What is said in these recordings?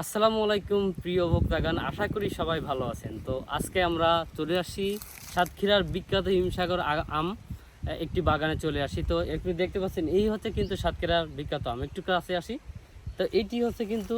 আসসালামু আলাইকুম, প্রিয় ভোক্তাগান আশা করি সবাই ভালো আছেন। তো আজকে আমরা চলে আসি সাতক্ষীরার বিখ্যাত হিমসাগর আম একটি বাগানে চলে আসি। তো একটু দেখতে পাচ্ছেন, এই হচ্ছে কিন্তু সাতক্ষীরার বিখ্যাত আম। একটু কাছে আসি। তো এটি হচ্ছে কিন্তু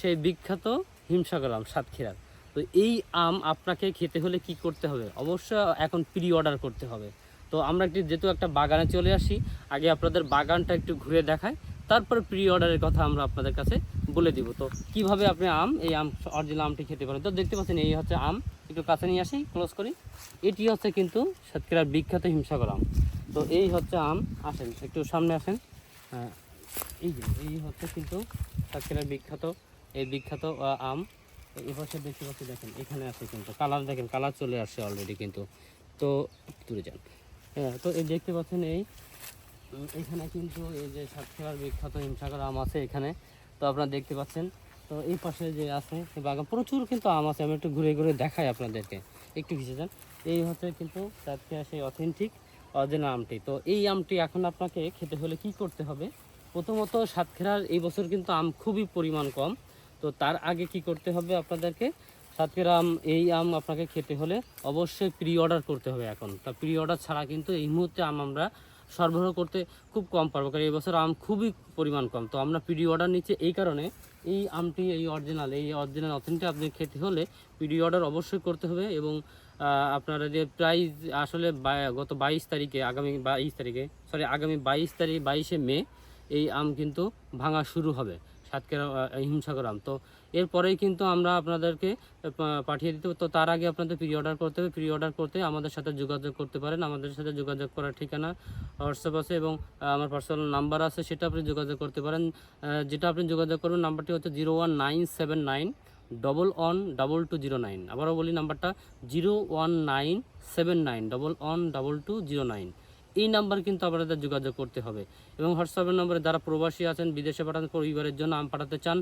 সেই বিখ্যাত হিমসাগর আম, সাতক্ষীরার। তো এই আম আপনাকে খেতে হলে কি করতে হবে? অবশ্যই এখন প্রি অর্ডার করতে হবে। তো আমরা একটি যেহেতু একটা বাগানে চলে আসি, আগে আপনাদের বাগানটা একটু ঘুরে দেখাই। তারপর প্রি অর্ডারের কথা আমরা আপনাদের কাছে বলে দিব। তো কীভাবে আপনি আম এই আম অরিজিনাল আমটি খেতে পারেন? তো দেখতে পাচ্ছেন এই হচ্ছে আম। একটু কাছে নিয়ে আসি ক্লোজ করি। এটি হচ্ছে কিন্তু সাতক্ষীরার বিখ্যাত হিমসাগর আম। তো এই হচ্ছে আম। আসেন একটু সামনে আসেন। হ্যাঁ, এই যে এই হচ্ছে কিন্তু সাতক্ষীরার বিখ্যাত এই বিখ্যাত আম। এই পাশে দেখতে পাচ্ছি দেখেন এখানে আছে কিন্তু কালার দেখেন কালার চলে আসছে অলরেডি কিন্তু। তো দূরে যান। হ্যাঁ তো এই দেখতে পাচ্ছেন এই এখানে কিন্তু এই যে সাতক্ষীরার বিখ্যাত হিমসাগর আম আছে এখানে। তো আপনারা দেখতে পাচ্ছেন। তো এই পাশে যে আছে বাগান, প্রচুর কিন্তু আম আছে, আমি একটু ঘুরে ঘুরে দেখাই আপনাদেরকে। একটু ঘিসে যান। এই হচ্ছে কিন্তু সাতক্ষীরা সেই অথেন্টিক অজেনা আমটি। তো এই আমটি এখন আপনাকে খেতে হলে কি করতে হবে? প্রথমত সাতক্ষীরার এই বছর কিন্তু আম খুবই পরিমাণ কম। তো তার আগে কি করতে হবে আপনাদেরকে? সাতক্ষীরা আম, এই আম আপনাকে খেতে হলে অবশ্যই প্রি অর্ডার করতে হবে এখন। তা প্রি অর্ডার ছাড়া কিন্তু এই মুহূর্তে আম আমরা সরবরাহ করতে খুব কম পারব, কারণ এই বছর আম খুবই পরিমাণ কম। তো আমরা পিডি অর্ডার নিচ্ছি এই কারণে। এই আমটি, এই অরিজিনাল এই অরিজিনাল অথেন্টিক আপনি খেতে হলে পিডি অর্ডার অবশ্যই করতে হবে এবং আপনারা যে প্রাইস আসলে গত বাইশ তারিখে, আগামী বাইশ তারিখে সরি আগামী বাইশ তারিখ, বাইশে মে, এই আম কিন্তু ভাঙা শুরু হবে। সাতক্ষীরা আহ, হিমসাগর তো এরপরেই কিন্তু আমরা আপনাদেরকে পাঠিয়ে দিতে তো তার আগে আপনাদের প্রি অর্ডার করতে হবে। প্রি অর্ডার করতে আমাদের সাথে যোগাযোগ করতে পারেন। আমাদের সাথে যোগাযোগ করার ঠিকানা হোয়াটসঅ্যাপ আছে এবং আমার পার্সোনাল নাম্বার আছে সেটা আপনি যোগাযোগ করতে পারেন। যেটা আপনি যোগাযোগ করবেন নাম্বারটি হচ্ছে zero one nine seven nine double one double two zero nine আবারও বলি নাম্বারটা zero one nine seven nine double one double two zero nine এই নাম্বার কিন্তু আপনাদের যোগাযোগ করতে হবে। এবং হোয়াটসঅ্যাপের নম্বরে যারা প্রবাসী আছেন, বিদেশে পাঠান, পরিবারের জন্য আম পাঠাতে চান,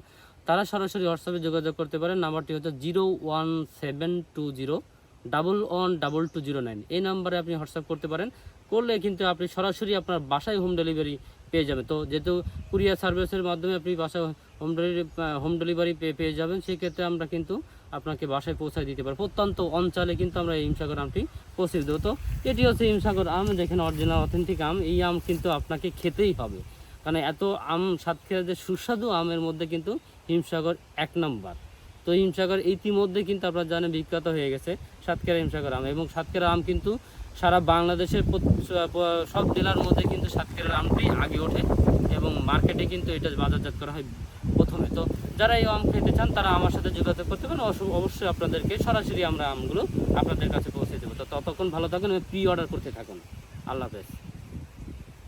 তারা সরাসরি হোয়াটসঅ্যাপে যোগাযোগ করতে পারেন। নাম্বারটি হচ্ছে zero one seven two zero double one double two zero nine এই নাম্বারে আপনি হোয়াটসঅ্যাপ করতে পারেন। করলে কিন্তু আপনি সরাসরি আপনার বাসায় হোম ডেলিভারি পেয়ে যাবেন। তো যেহেতু কুরিয়ার সার্ভিসের মাধ্যমে আপনি বাসায় হোম ডেলিভারি হোম ডেলিভারি পেয়ে যাবেন, সেক্ষেত্রে আমরা কিন্তু আপনাকে বাসায় পৌঁছায় দিতে পারে প্রত্যন্ত অঞ্চলে কিন্তু আমরা এই হিমসাগর আমটি পৌঁছে দেবো। তো এটি হচ্ছে হিমসাগর আম দেখেন অরিজিনাল অথেন্টিক আম। এই আম কিন্তু আপনাকে খেতেই হবে কারণ এত আম সাতক্ষীরা যে সুস্বাদু আমের মধ্যে কিন্তু হিমসাগর এক নম্বর। তো হিমসাগর ইতিমধ্যে কিন্তু আপনারা জানেন বিখ্যাত হয়ে গেছে সাতক্ষীরা হিমসাগর আম। এবং সাতক্ষীরা আম কিন্তু সারা বাংলাদেশের সব জেলার মধ্যে কিন্তু সাতক্ষীরার আমটি আগে ওঠে এবং মার্কেটে কিন্তু এটা বাজারজাত করা হয় প্রথমে। তো যারা এই আম খেতে চান, তারা আমার সাথে যোগাযোগ করতে পারেন। অবশ্য- অবশ্যই আপনাদেরকে সরাসরি আমরা আমগুলো আপনাদের কাছে পৌঁছে দেবো। তো ততক্ষণ ভালো থাকুন প্রি অর্ডার করতে থাকুন। আল্লাহ হাফেজ।